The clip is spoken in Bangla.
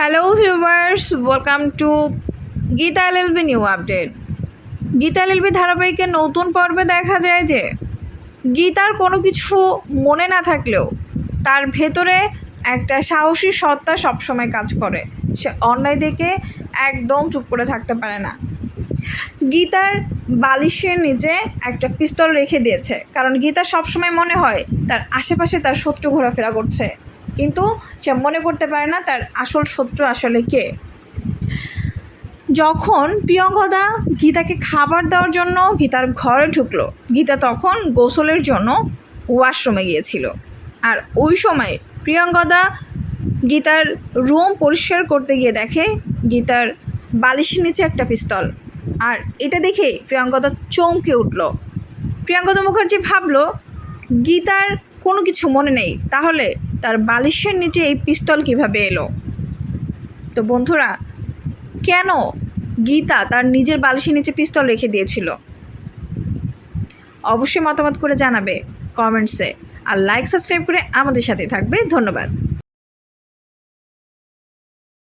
Hello viewers welcome to Geeta L LLB new update Geeta L LLB ধারাবাহিকের নতুন পর্বে দেখা যায় যে, গীতার কোনো কিছু মনে না থাকলেও তার ভেতরে একটা সাহসী সত্তা সবসময় কাজ করে। সে অন্যায় দেখে একদম চুপ করে থাকতে পারে না। গীতার বালিশের নিচে একটা পিস্তল রেখে দিয়েছে। কারণ গীতা সবসময় মনে হয় তার আশেপাশে তার শত্রু ঘোরাফেরা করছে। কিন্তু সে মনে করতে পারে না তার আসল শত্রু আসলে কে। যখন প্রিয়ঙ্কদা গীতাকে খাবার দেওয়ার জন্য গীতার ঘরে ঢুকলো, গীতা তখন গোসলের জন্য ওয়াশরুমে গিয়েছিল। আর ওই সময় প্রিয়ঙ্কদা গীতার রুম পরিষ্কার করতে গিয়ে দেখে গীতার বালিশের নিচে একটা পিস্তল। আর এটা দেখে প্রিয়ঙ্কদা চমকে উঠল। প্রিয়ঙ্কদা মুখার্জি ভাবলো, গীতার কোনো কিছু মনে নেই, তাহলে তার বালিশের নিচে এই পিস্তল কীভাবে এলো? তো বন্ধুরা, কেন গীতা তার নিজের বালিশের নিচে পিস্তল রেখে দিয়েছিল? অবশ্যই মতামত করে জানাবে কমেন্টসে। আর লাইক সাবস্ক্রাইব করে আমাদের সাথে থাকবে। ধন্যবাদ।